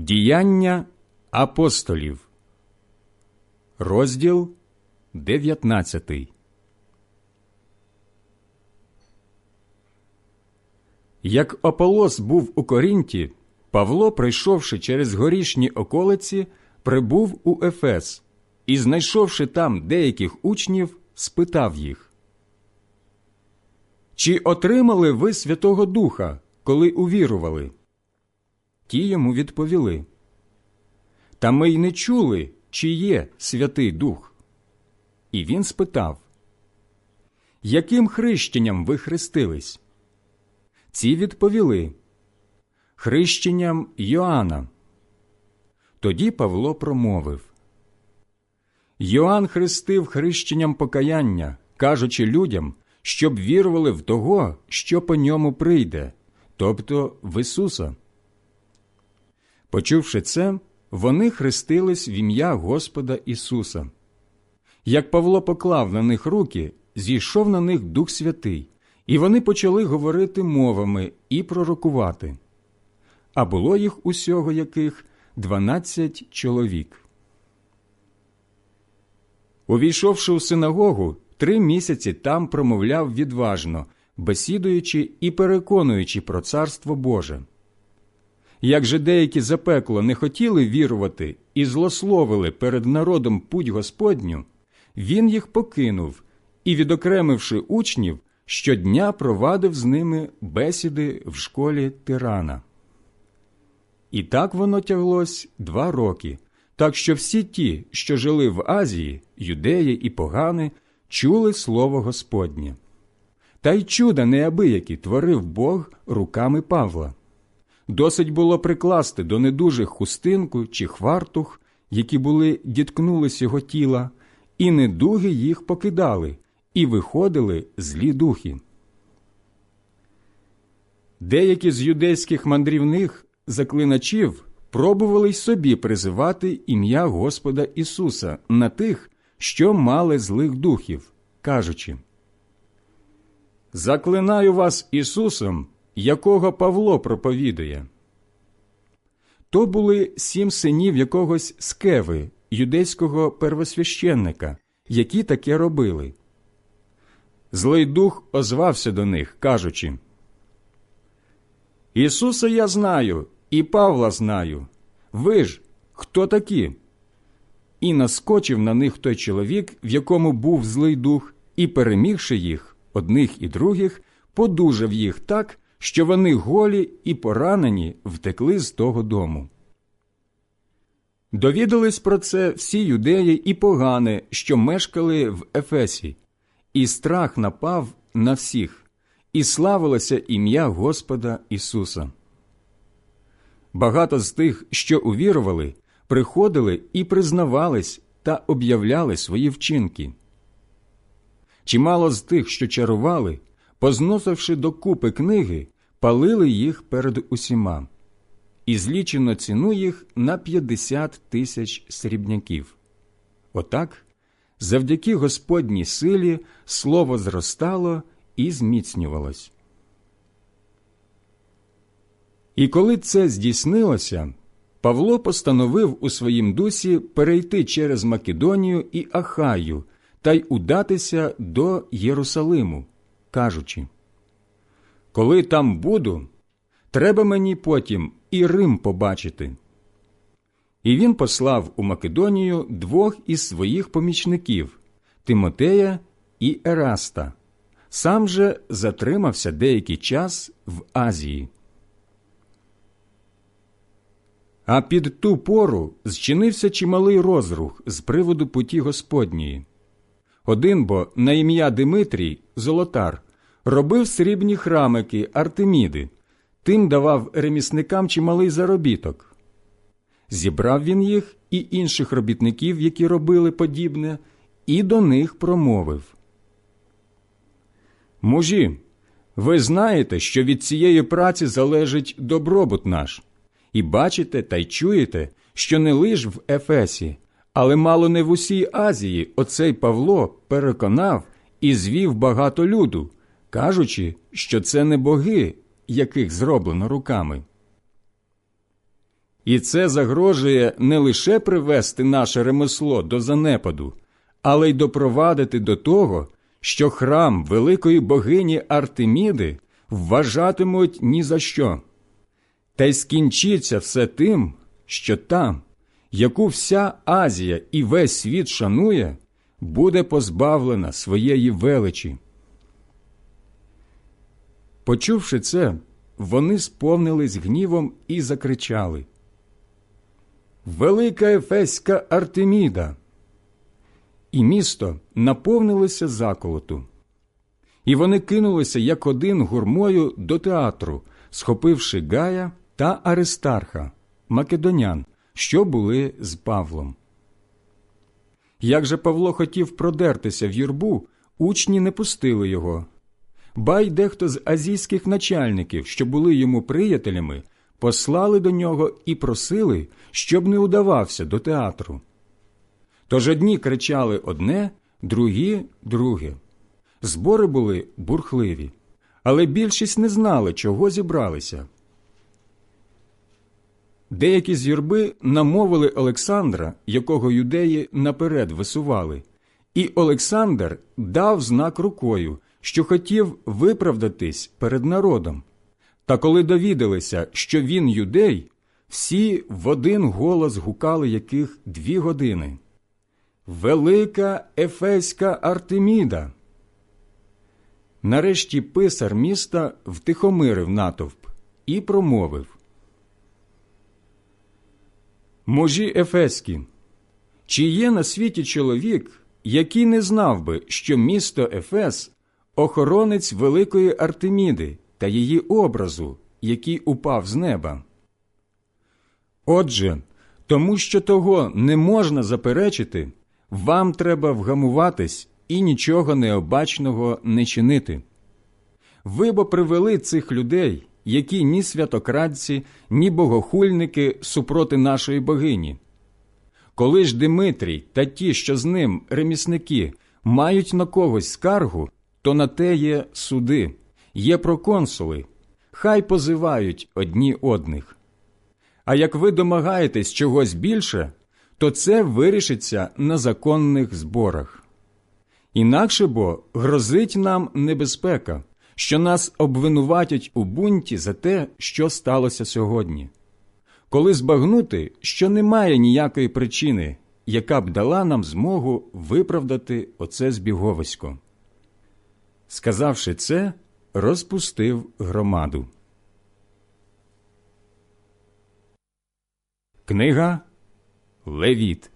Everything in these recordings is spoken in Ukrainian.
Діяння апостолів, розділ 19. Як Аполос був у Корінті, Павло, пройшовши через горішні околиці, прибув у Ефес і, знайшовши там деяких учнів, спитав їх. Чи отримали ви Святого Духа, коли увірували? Ті йому відповіли. Та ми й не чули, чи є Святий Дух. І він спитав, Яким хрещенням ви хрестились? Ці відповіли Хрещенням Йоанна. Тоді Павло промовив Йоанн хрестив хрещенням покаяння, кажучи людям, щоб вірували в того, що по ньому прийде, тобто в Ісуса. Почувши це, вони хрестились в ім'я Господа Ісуса. Як Павло поклав на них руки, зійшов на них Дух Святий, і вони почали говорити мовами і пророкувати. А було їх усього яких дванадцять чоловік. Увійшовши у синагогу, три місяці там промовляв відважно, бесідуючи і переконуючи про царство Боже. Як же деякі запекло не хотіли вірувати і злословили перед народом путь Господню, він їх покинув і, відокремивши учнів, щодня провадив з ними бесіди в школі тирана. І так воно тяглось два роки, так що всі ті, що жили в Азії, юдеї і погани, чули слово Господнє. Та й чуда неабиякі творив Бог руками Павла. Досить було прикласти до недужих хустинку чи хвартух, які були діткнулись його тіла, і недуги їх покидали, і виходили злі духи. Деякі з юдейських мандрівних заклиначів пробували й собі призивати ім'я Господа Ісуса на тих, що мали злих духів, кажучи Заклинаю вас Ісусом, якого Павло проповідує. То були сім синів якогось скеви, юдейського первосвященника, які таке робили. Злий дух озвався до них, кажучи Ісуса я знаю, і Павла знаю. Ви ж хто такі? І наскочив на них той чоловік, в якому був злий дух, і, перемігши їх, одних і других, подужав їх так, що вони голі і поранені втекли з того дому. Довідались про це всі юдеї і погани, що мешкали в Ефесі, і страх напав на всіх, і славилося ім'я Господа Ісуса. Багато з тих, що увірували, приходили і признавались та об'являли свої вчинки. Чимало з тих, що чарували, позносивши докупи книги, палили їх перед усіма, і злічено ціну їх на 50 тисяч срібняків. Отак, завдяки Господній силі, слово зростало і зміцнювалось. І коли це здійснилося, Павло постановив у своїм дусі перейти через Македонію і Ахаю та й удатися до Єрусалиму, кажучи Коли там буду, треба мені потім і Рим побачити. І він послав у Македонію двох із своїх помічників Тимотея і Ераста, сам же затримався деякий час в Азії. А під ту пору зчинився чималий розрух з приводу путі Господньої. Один бо на ім'я Димитрій, золотар, робив срібні храмики Артеміди, тим давав ремісникам чималий заробіток. Зібрав він їх і інших робітників, які робили подібне, і до них промовив. Мужі, ви знаєте, що від цієї праці залежить добробут наш і бачите та й чуєте, що не лиш в Ефесі, але мало не в усій Азії оцей Павло переконав і звів багато люду, кажучи, що це не боги, яких зроблено руками. І це загрожує не лише привести наше ремесло до занепаду, але й допровадити до того, що храм великої богині Артеміди вважатимуть ні за що. Та й скінчиться все тим, що там, яку вся Азія і весь світ шанує, буде позбавлена своєї величі. Почувши це, вони сповнились гнівом і закричали Велика Ефеська Артеміда! І місто наповнилося заколоту. І вони кинулися як один гурмою до театру, схопивши Гая та Аристарха, македонян, що були з Павлом. Як же Павло хотів продертися в юрбу, учні не пустили його. Ба дехто з азійських начальників, що були йому приятелями, послали до нього і просили, щоб не удавався до театру. Тож одні кричали одне, другі друге. Збори були бурхливі, але більшість не знали, чого зібралися. Деякі з юрби намовили Олександра, якого юдеї наперед висували, і Олександр дав знак рукою, що хотів виправдатись перед народом. Та коли довідалися, що він юдей, всі в один голос гукали яких дві години. Велика Ефеська Артеміда. Нарешті писар міста втихомирив натовп і промовив Мужі Ефеські, чи є на світі чоловік, який не знав би, що місто Ефес охоронець великої Артеміди та її образу, який упав з неба? Отже, тому що того не можна заперечити, вам треба вгамуватись і нічого необачного не чинити. Ви бо привели цих людей, які ні святокрадці, ні богохульники супроти нашої богині. Коли ж Димитрій та ті, що з ним ремісники, мають на когось скаргу, то на те є суди, є проконсули, хай позивають одні одних. А як ви домагаєтесь чогось більше, то це вирішиться на законних зборах. Інакше бо грозить нам небезпека, що нас обвинуватять у бунті за те, що сталося сьогодні. Коли збагнути, що немає ніякої причини, яка б дала нам змогу виправдати оце збіговисько. Сказавши це, розпустив громаду. Книга Левіт,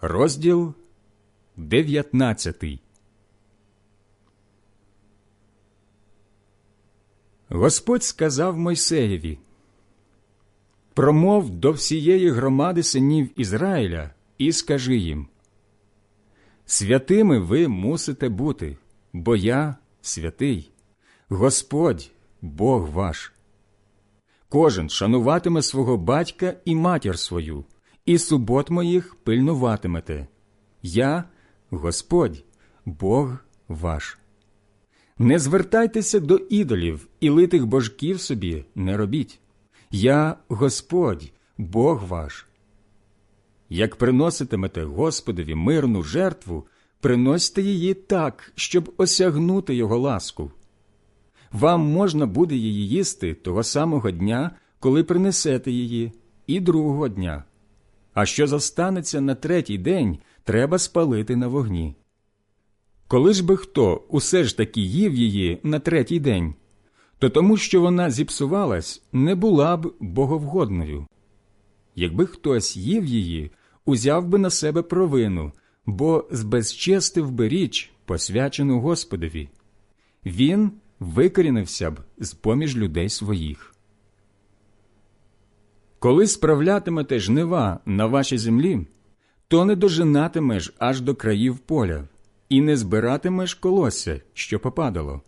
розділ 19 Господь сказав Мойсеєві Промов до всієї громади синів Ізраїля і скажи їм Святими ви мусите бути, бо я святий, Господь Бог ваш. Кожен шануватиме свого батька і матір свою, і субот моїх пильнуватимете. Я Господь, Бог ваш. Не звертайтеся до ідолів і литих божків собі не робіть. Я Господь, Бог ваш. Як приноситимете Господові мирну жертву, приносьте її так, щоб осягнути його ласку. Вам можна буде її їсти того самого дня, коли принесете її, і другого дня. А що зостанеться на третій день, треба спалити на вогні. Коли ж би хто усе ж таки їв її на третій день, то тому, що вона зіпсувалась, не була б боговгодною. Якби хтось їв її, узяв би на себе провину, бо збезчестив би річ, посвячену Господові. Він викорінився б з поміж людей своїх. Коли справлятимете жнива на вашій землі, то не дожинатимеш аж до країв поля, і не збиратимеш колосся, що попадало.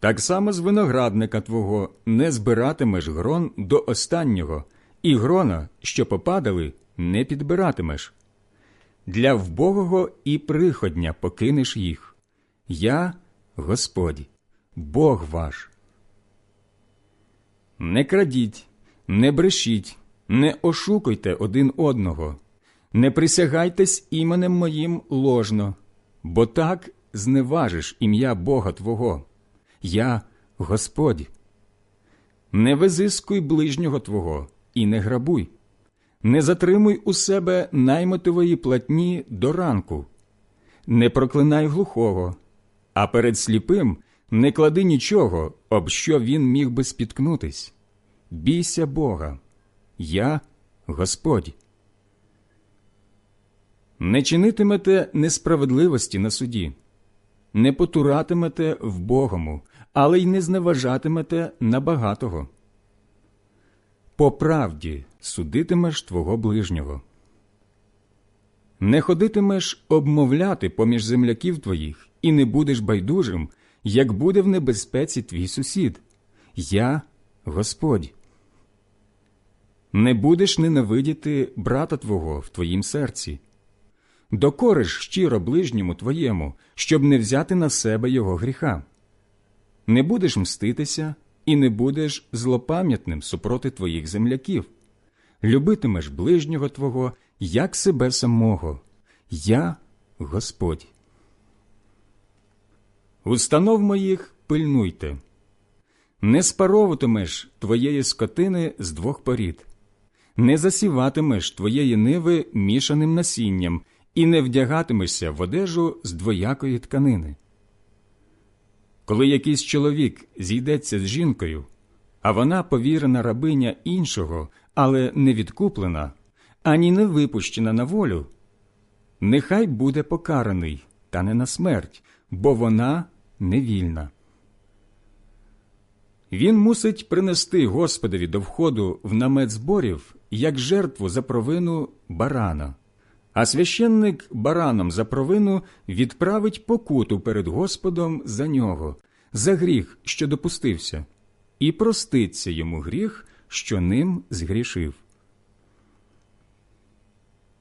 Так само з виноградника твого не збиратимеш грон до останнього, і грона, що попадали, не підбиратимеш. Для вбогого і приходня покинеш їх. Я Господь, Бог ваш. Не крадіть, Не брешіть, не ошукуйте один одного, не присягайтесь іменем моїм ложно, бо так зневажиш ім'я Бога Твого. Я Господь. Не визискуй ближнього Твого і не грабуй, не затримуй у себе наймотової платні до ранку, не проклинай глухого, а перед сліпим не клади нічого, об що він міг би спіткнутись. Бійся Бога, я Господь. Не чинитимете несправедливості на суді, не потуратимете в Богому, але й не зневажатимете на багатого. По правді судитимеш твого ближнього. Не ходитимеш обмовляти поміж земляків твоїх, і не будеш байдужим, як буде в небезпеці твій сусід. Я Господь. Не будеш ненавидіти брата твого в твоїм серці. Докориш щиро ближньому твоєму, щоб не взяти на себе його гріха. Не будеш мститися і не будеш злопам'ятним супроти твоїх земляків. Любитимеш ближнього твого, як себе самого. Я Господь. Установ моїх пильнуйте. Не спаровуватимеш твоєї скотини з двох порід, не засіватимеш твоєї ниви мішаним насінням, і не вдягатимешся в одежу з двоякої тканини. Коли якийсь чоловік зійдеться з жінкою, а вона повірена рабиня іншого, але не відкуплена, ані не випущена на волю, нехай буде покараний, та не на смерть, бо вона невільна. Він мусить принести Господові до входу в намет зборів як жертву за провину барана, а священник бараном за провину відправить покуту перед Господом за нього, за гріх, що допустився, і проститься йому гріх, що ним згрішив.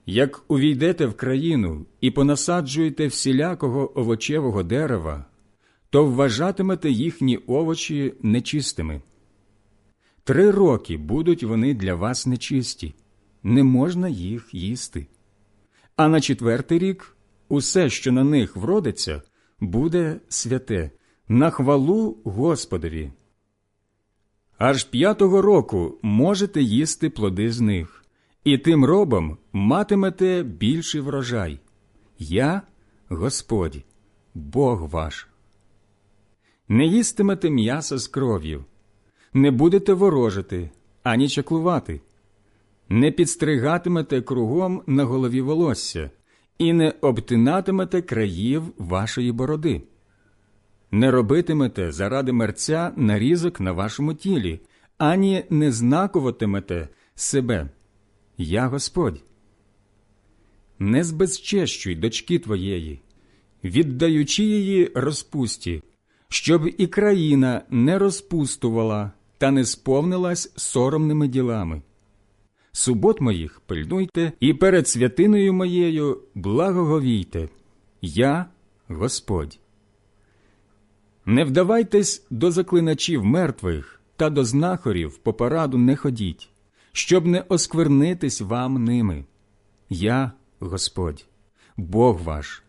Як увійдете в країну і понасаджуєте всілякого овочевого дерева, то вважатимете їхні овочі нечистими. Три роки будуть вони для вас нечисті, не можна їх їсти. А на четвертий рік усе, що на них вродиться, буде святе, на хвалу Господові. Аж п'ятого року можете їсти плоди з них, і тим робом матимете більший врожай. Я Господь, Бог ваш. Не їстимете м'яса з кров'ю, не будете ворожити, ані чаклувати, не підстригатимете кругом на голові волосся, і не обтинатимете країв вашої бороди. Не робитимете заради мерця нарізок на вашому тілі, ані не знакуватимете себе. Я Господь. Не збезчещуй дочки твоєї, віддаючи її розпусті, щоб і країна не розпустувала та не сповнилась соромними ділами. Субот моїх пильнуйте і перед святиною моєю благоговійте. Я Господь. Не вдавайтесь до заклиначів мертвих та до знахорів по пораду не ходіть, щоб не осквернитись вам ними. Я Господь, Бог ваш.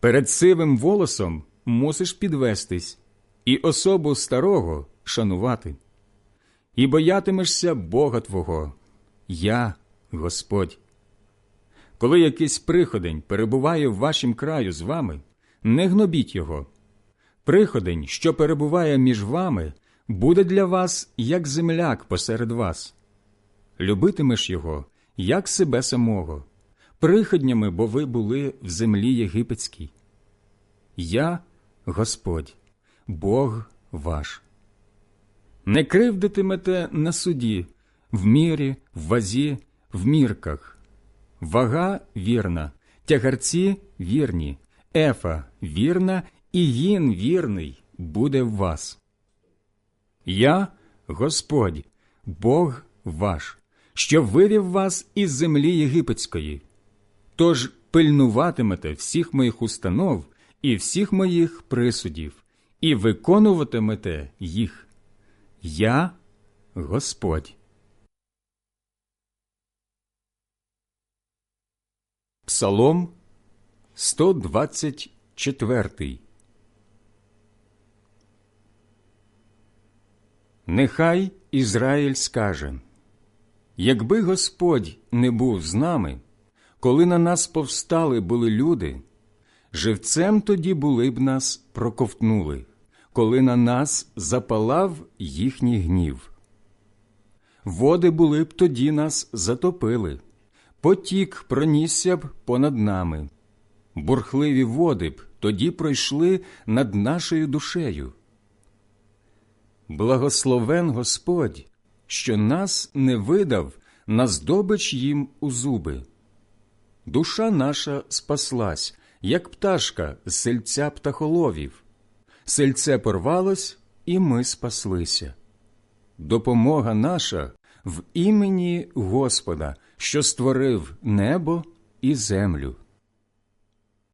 Перед сивим волосом мусиш підвестись і особу старого шанувати. І боятимешся Бога Твого, я Господь. Коли якийсь приходень перебуває в вашім краю з вами, не гнобіть його. Приходень, що перебуває між вами, буде для вас як земляк посеред вас. Любитимеш його, як себе самого, приходнями, бо ви були в землі єгипетській. Я Господь, Бог ваш. Не кривдитимете на суді, в мірі, в вазі, в мірках. Вага вірна, тягарці вірні, ефа вірна, і їн вірний буде в вас. Я Господь, Бог ваш, що вивів вас із землі єгипетської. Тож пильнуватимете всіх моїх установ і всіх моїх присудів, і виконуватимете їх. Я Господь. Псалом 124 Нехай Ізраїль скаже Якби Господь не був з нами, коли на нас повстали були люди, живцем тоді були б нас проковтнули, коли на нас запалав їхній гнів. Води були б тоді нас затопили, потік пронісся б понад нами, бурхливі води б тоді пройшли над нашою душею. Благословен Господь, що нас не видав на здобич їм у зуби. Душа наша спаслась, як пташка з сельця птахоловів. Сельце порвалось, і ми спаслися. Допомога наша в імені Господа, що створив небо і землю.